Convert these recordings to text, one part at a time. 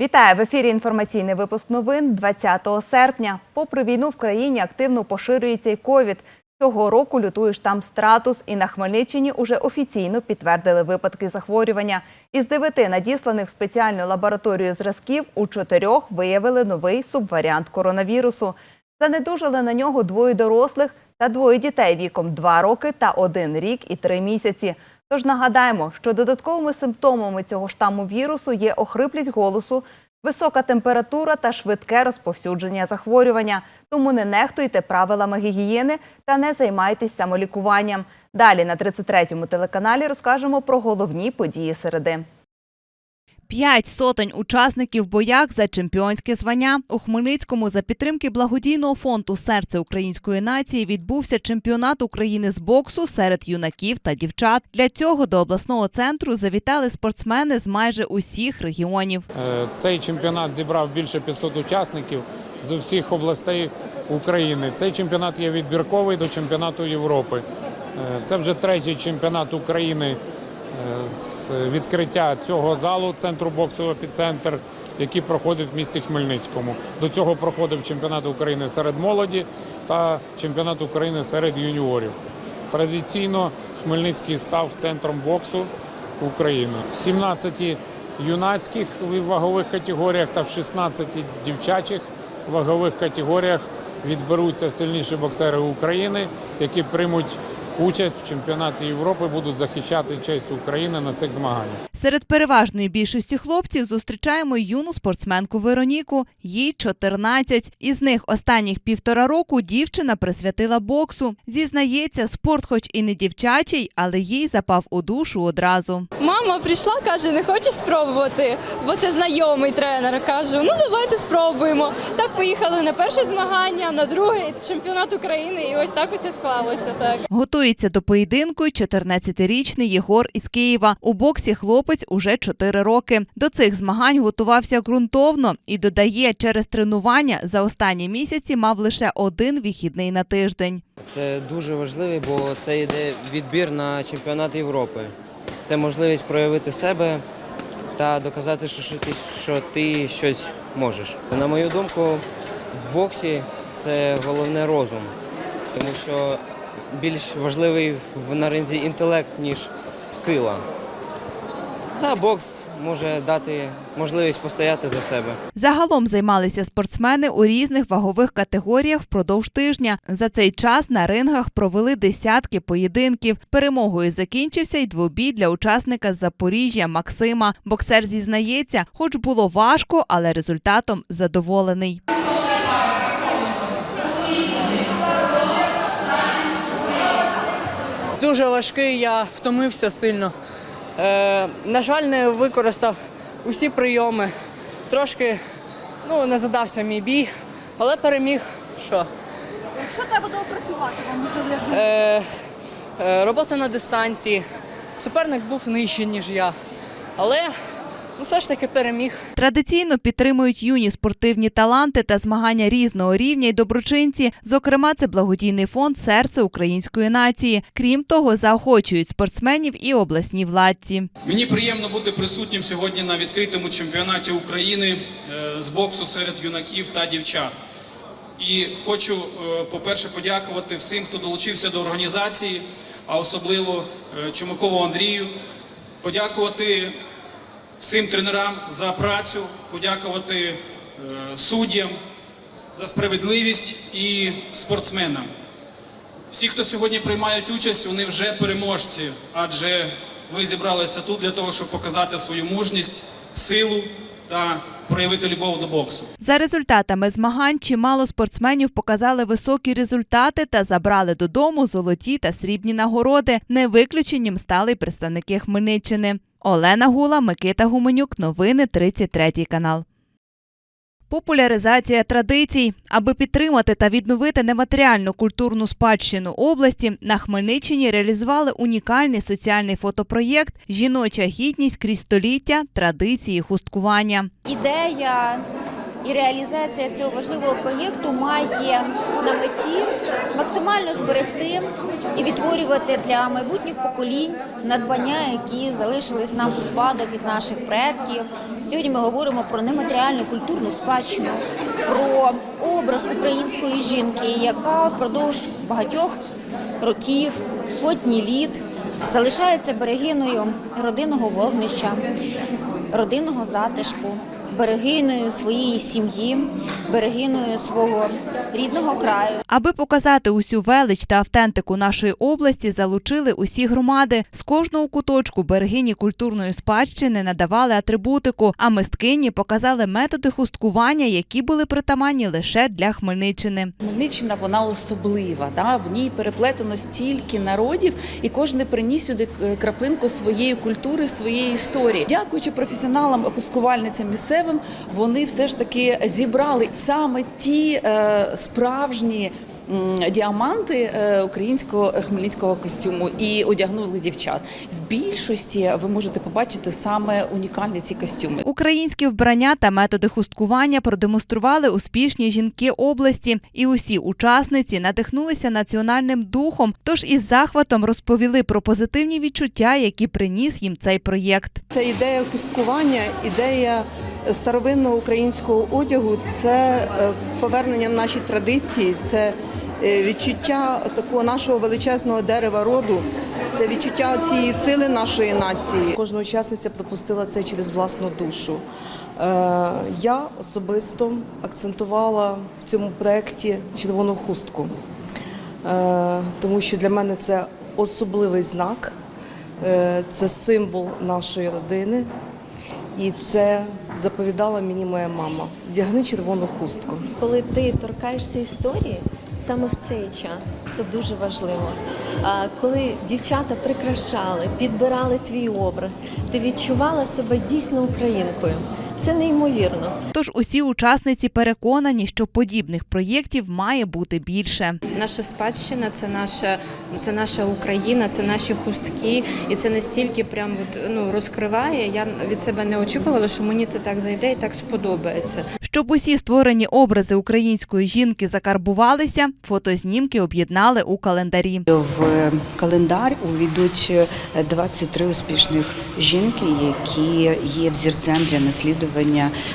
Вітаю в ефірі. Інформаційний випуск новин 20 серпня. Попри війну в країні активно поширюється й ковід. Цього року лютує штам стратус, і на Хмельниччині уже офіційно підтвердили випадки захворювання. Із девяти надісланих в спеціальну лабораторію зразків у чотирьох виявили новий субваріант коронавірусу. Занедужили на нього двоє дорослих та двоє дітей віком 2 роки та 1 рік і 3 місяці. Тож нагадаємо, що додатковими симптомами цього штаму вірусу є охриплість голосу, висока температура та швидке розповсюдження захворювання. Тому не нехтуйте правилами гігієни та не займайтесь самолікуванням. Далі на 33-му телеканалі розкажемо про головні події середи. П'ять сотень учасників боях за чемпіонське звання у Хмельницькому за підтримки благодійного фонду Серце української нації відбувся чемпіонат України з боксу серед юнаків та дівчат. Для цього до обласного центру завітали спортсмени з майже усіх регіонів. Е, Цей чемпіонат зібрав більше 500 учасників з усіх областей України. Цей чемпіонат є відбірковий до чемпіонату Європи. Е, Це вже третій чемпіонат України з відкриття цього залу центру боксу «Епіцентр», який проходить в місті Хмельницькому. До цього проходив чемпіонат України серед молоді та чемпіонат України серед юніорів. Традиційно Хмельницький став центром боксу України. В 17 юнацьких вагових категоріях та в 16 дівчачих вагових категоріях відберуться сильніші боксери України, які приймуть участь в чемпіонаті Європи, будуть захищати честь України на цих змаганнях. Серед переважної більшості хлопців зустрічаємо юну спортсменку Вероніку. Їй 14. Із них останніх півтора року дівчина присвятила боксу. Зізнається, спорт, хоч і не дівчачий, але їй запав у душу одразу. Мама прийшла, каже, не хочеш спробувати, бо це знайомий тренер. Кажу, ну давайте спробуємо. Так поїхали на перше змагання, на друге чемпіонат України, і ось так усе склалося. Так Готується до поєдинку 14-річний Єгор із Києва. У боксі хлопець уже 4 роки. До цих змагань готувався ґрунтовно і додає, через тренування за останні місяці мав лише один вихідний на тиждень. Це дуже важливо, бо це йде відбір на чемпіонат Європи. Це можливість проявити себе та доказати, що, ти, що ти щось можеш. На мою думку, в боксі це головне розум, тому що більш важливий в на ринзі інтелект, ніж сила. Та бокс може дати можливість постояти за себе. Загалом займалися спортсмени у різних вагових категоріях впродовж тижня. За цей час на рингах провели десятки поєдинків. Перемогою закінчився й двобій для учасника з Запоріжжя Максима. Боксер зізнається, хоч було важко, але результатом задоволений. Дуже важкий, я втомився сильно. Е, на жаль, не використав усі прийоми. Трошки ну, не задався мій бій, але переміг. Що? Що треба доопрацювати вам? Е, е, робота на дистанції. Суперник був нижче, ніж я. Але ну, все ж таки переміг. Традиційно підтримують юні спортивні таланти та змагання різного рівня й доброчинці. Зокрема, це благодійний фонд Серце української нації. Крім того, заохочують спортсменів і обласні владці. Мені приємно бути присутнім сьогодні на відкритому чемпіонаті України е, з боксу серед юнаків та дівчат. І хочу, е, по-перше, подякувати всім, хто долучився до організації, а особливо е, Чумакову Андрію, подякувати всім тренерам за працю, подякувати е, суддям за справедливість і спортсменам. Всі, хто сьогодні приймають участь, вони вже переможці, адже ви зібралися тут для того, щоб показати свою мужність, силу та проявити любов до боксу. За результатами змагань чимало спортсменів показали високі результати та забрали додому золоті та срібні нагороди. Не виключенням стали й представники Хмельниччини. Олена Гула, Микита Гуменюк. Новини 33 канал. Популяризація традицій, аби підтримати та відновити нематеріальну культурну спадщину області, на Хмельниччині реалізували унікальний соціальний фотопроєкт Жіноча гідність крізь століття, традиції хусткування. ідея І реалізація цього важливого проєкту має на меті максимально зберегти і відтворювати для майбутніх поколінь надбання, які залишились нам у спадок від наших предків. Сьогодні ми говоримо про нематеріальну культурну спадщину, про образ української жінки, яка впродовж багатьох років, сотні літ залишається берегиною родинного вогнища, родинного затишку, берегиною своєї сім'ї, берегиною свого рідного краю. Аби показати усю велич та автентику нашої області, залучили усі громади. З кожного куточку берегині культурної спадщини надавали атрибутику, а мисткині показали методи хусткування, які були притаманні лише для Хмельниччини. Хмельниччина вона особлива. Да? В ній переплетено стільки народів, і кожен приніс сюди е, краплинку своєї культури, своєї історії. Дякуючи професіоналам, хусткувальницям місцевим, вони все ж таки зібрали саме ті е, справжні. Діаманти е, українського хмельницького костюму і одягнули дівчат. В більшості ви можете побачити саме унікальні ці костюми. Українські вбрання та методи хусткування продемонстрували успішні жінки області, і усі учасниці надихнулися національним духом. Тож із захватом розповіли про позитивні відчуття, які приніс їм цей проєкт. Це ідея хусткування, ідея старовинного українського одягу, це е, повернення в наші традиції, це е, відчуття такого нашого величезного дерева роду, це відчуття цієї сили нашої нації. Кожна учасниця пропустила це через власну душу. Е, Я особисто акцентувала в цьому проєкті червону хустку, тому що для мене це особливий знак, це символ нашої родини. І це заповідала мені моя мама. Вдягни червону хустку. Коли ти торкаєшся історії, саме в цей час це дуже важливо. А коли дівчата прикрашали, підбирали твій образ, ти відчувала себе дійсно українкою. Це неймовірно. Тож усі учасниці переконані, що подібних проєктів має бути більше. Наша спадщина це наша, ну це наша Україна, це наші хустки, і це настільки прям от, ну розкриває. Я від себе не очікувала, що мені це так зайде і так сподобається. Щоб усі створені образи української жінки закарбувалися, фотознімки об'єднали у календарі. В календар увійдуть 23 успішних жінки, які є взірцем для наслідування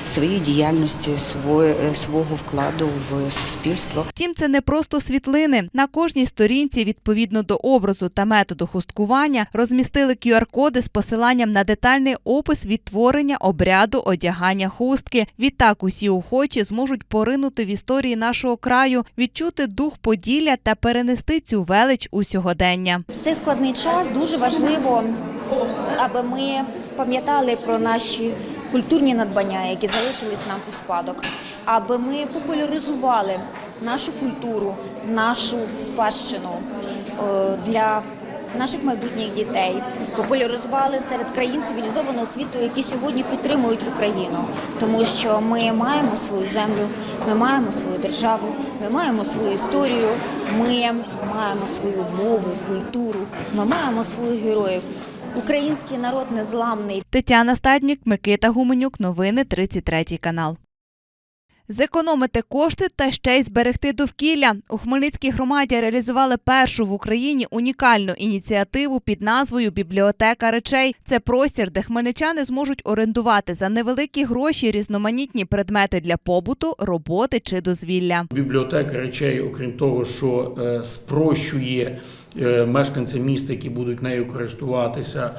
своєї діяльності, своє- свого вкладу в суспільство. Втім, це не просто світлини. На кожній сторінці, відповідно до образу та методу хусткування, розмістили QR-коди з посиланням на детальний опис відтворення обряду одягання хустки. Відтак усі охочі зможуть поринути в історії нашого краю, відчути дух Поділля та перенести цю велич у сьогодення. В цей складний час дуже важливо, аби ми пам'ятали про наші культурні надбання, які залишились нам у спадок, аби ми популяризували нашу культуру, нашу спадщину е, для наших майбутніх дітей, популяризували серед країн цивілізованого світу, які сьогодні підтримують Україну, тому що ми маємо свою землю, ми маємо свою державу, ми маємо свою історію, ми маємо свою мову, культуру, ми маємо своїх героїв. Український народ незламний. Тетяна Стаднік, Микита Гуменюк. Новини 33 канал. Зекономити кошти та ще й зберегти довкілля. У Хмельницькій громаді реалізували першу в Україні унікальну ініціативу під назвою Бібліотека речей. Це простір, де хмельничани зможуть орендувати за невеликі гроші різноманітні предмети для побуту, роботи чи дозвілля. Бібліотека речей, окрім того, що е, спрощує е, мешканцям міста, які будуть нею користуватися,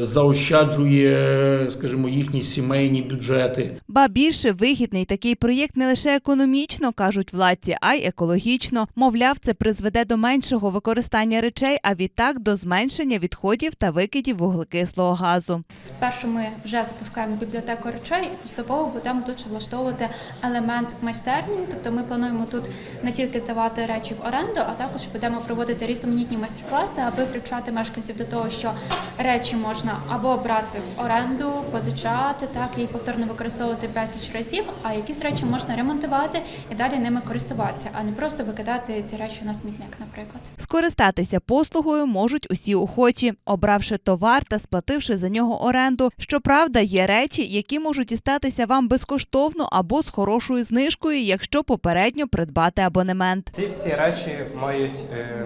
заощаджує, скажімо, їхні сімейні бюджети. Ба більше вигідний такий проєкт не лише економічно, кажуть владці, а й екологічно. Мовляв, це призведе до меншого використання речей, а відтак до зменшення відходів та викидів вуглекислого газу. Спершу ми вже запускаємо бібліотеку речей і поступово будемо тут влаштовувати елемент майстерні. Тобто ми плануємо тут не тільки здавати речі в оренду, а також будемо проводити різноманітні майстер-класи, аби привчати мешканців до того, що речі можна або брати в оренду, позичати, так і повторно використовувати безліч разів, а якісь речі можна ремонтувати і далі ними користуватися, а не просто викидати ці речі на смітник, наприклад. Скористатися послугою можуть усі охочі, обравши товар та сплативши за нього оренду. Щоправда, є речі, які можуть дістатися вам безкоштовно або з хорошою знижкою, якщо попередньо придбати абонемент. Ці всі речі мають е,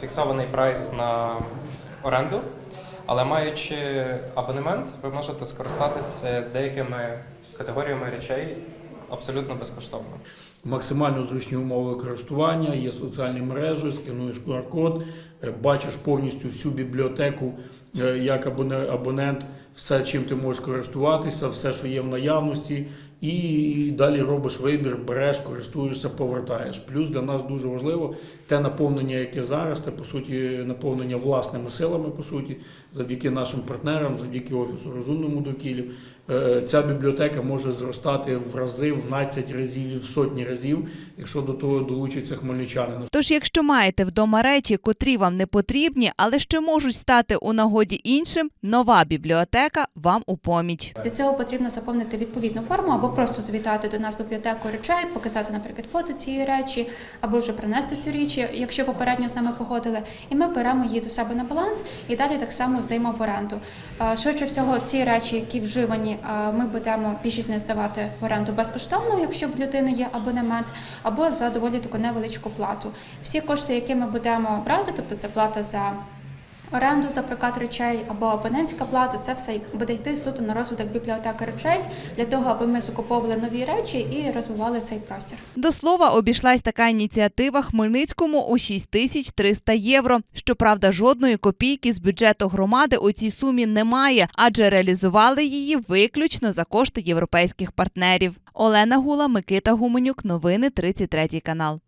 фіксований прайс на оренду, але маючи абонемент, ви можете скористатися деякими категоріями речей абсолютно безкоштовно. Максимально зручні умови користування, є соціальні мережі, скануєш QR-код, е, бачиш повністю всю бібліотеку е, як абонент, все, чим ти можеш користуватися, все, що є в наявності, і далі робиш вибір, береш, користуєшся, повертаєш. Плюс для нас дуже важливо те наповнення, яке зараз, це по суті наповнення власними силами, по суті, завдяки нашим партнерам, завдяки офісу розумному довкіллю. Е, Ця бібліотека може зростати в рази, в 12 разів, в сотні разів, якщо до того долучаться хмельничани. Тож, якщо маєте вдома речі, котрі вам не потрібні, але ще можуть стати у нагоді іншим, нова бібліотека вам у поміч. Для цього потрібно заповнити відповідну форму або просто завітати до нас в бібліотеку речей, показати, наприклад, фото цієї речі, або вже принести цю річ, якщо попередньо з нами погодили. І ми беремо її до себе на баланс і далі так само здаємо в оренду. Е, Швидше всього, ці речі, які вживані, ми будемо більшість не здавати в оренду безкоштовно, якщо в людини є абонемент, або за доволі таку невеличку плату. Всі кошти, які ми будемо брати, тобто це плата за оренду за прокат речей або абонентська плата, це все буде йти суто на розвиток бібліотеки речей для того, аби ми закуповували нові речі і розвивали цей простір. До слова, обійшлась така ініціатива Хмельницькому у 6300 євро. Щоправда, жодної копійки з бюджету громади у цій сумі немає, адже реалізували її виключно за кошти європейських партнерів. Олена Гула, Микита Гуменюк. Новини 33 канал.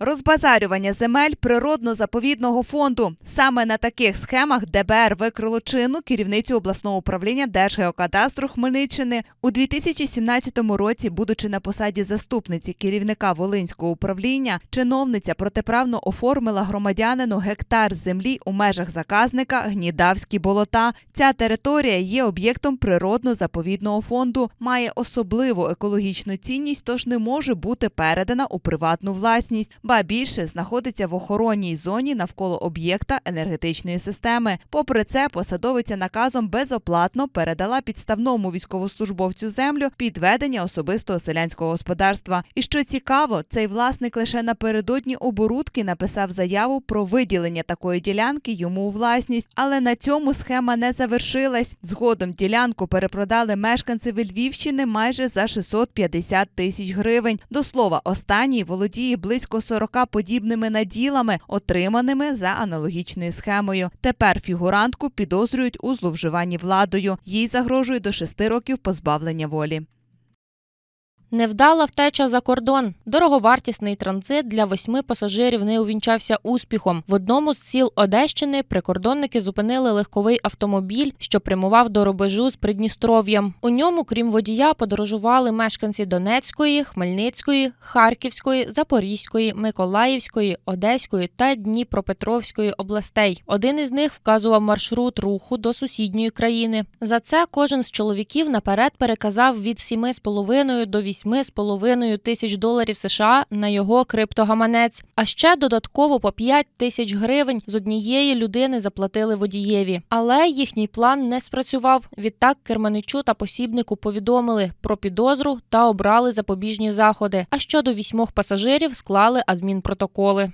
Розбазарювання земель природно-заповідного фонду. Саме на таких схемах ДБР викрило чину керівницю обласного управління Держгеокадастру Хмельниччини. У 2017 році, будучи на посаді заступниці керівника Волинського управління, чиновниця протиправно оформила громадянину гектар землі у межах заказника Гнідавські болота. Ця територія є об'єктом природно-заповідного фонду, має особливу екологічну цінність, тож не може бути передана у приватну власність. Ба більше знаходиться в охоронній зоні навколо об'єкта енергетичної системи. Попри це, посадовиця наказом безоплатно передала підставному військовослужбовцю землю під ведення особистого селянського господарства. І що цікаво, цей власник лише напередодні оборудки написав заяву про виділення такої ділянки йому у власність. Але на цьому схема не завершилась. Згодом ділянку перепродали мешканцеві Львівщини майже за 650 тисяч гривень. До слова, останній володіє близько 40 подібними наділами, отриманими за аналогічною схемою. Тепер фігурантку підозрюють у зловживанні владою. Їй загрожує до 6 років позбавлення волі. Невдала втеча за кордон. Дороговартісний транзит для восьми пасажирів не увінчався успіхом. В одному з сіл Одещини прикордонники зупинили легковий автомобіль, що прямував до рубежу з Придністров'ям. У ньому, крім водія, подорожували мешканці Донецької, Хмельницької, Харківської, Запорізької, Миколаївської, Одеської та Дніпропетровської областей. Один із них вказував маршрут руху до сусідньої країни. За це кожен з чоловіків наперед переказав від 7,5 до 8,5 тисяч доларів США на його криптогаманець. А ще додатково по 5 тисяч гривень з однієї людини заплатили водієві. Але їхній план не спрацював. Відтак керманичу та посібнику повідомили про підозру та обрали запобіжні заходи. А щодо вісьмох пасажирів склали адмінпротоколи.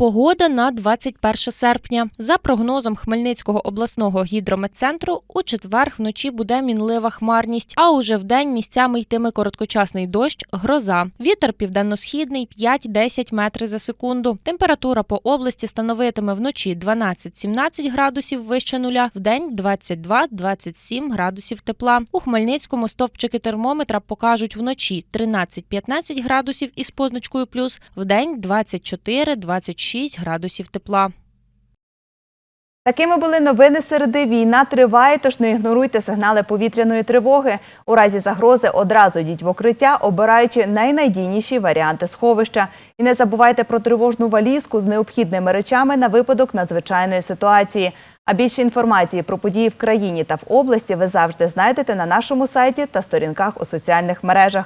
Погода на 21 серпня. За прогнозом Хмельницького обласного гідрометцентру, у четвер вночі буде мінлива хмарність, а уже вдень місцями йтиме короткочасний дощ, гроза. Вітер південно-східний 5-10 метрів за секунду. Температура по області становитиме вночі 12-17 градусів вище нуля, вдень 22-27 градусів тепла. У Хмельницькому стовпчики термометра покажуть вночі 13-15 градусів із позначкою плюс, вдень 24-26 градусів тепла. Такими були новини середи. Війна триває, тож не ігноруйте сигнали повітряної тривоги. У разі загрози одразу йдіть в укриття, обираючи найнадійніші варіанти сховища. І не забувайте про тривожну валізку з необхідними речами на випадок надзвичайної ситуації. А більше інформації про події в країні та в області ви завжди знайдете на нашому сайті та сторінках у соціальних мережах.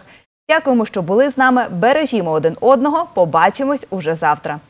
Дякуємо, що були з нами. Бережімо один одного. Побачимось уже завтра.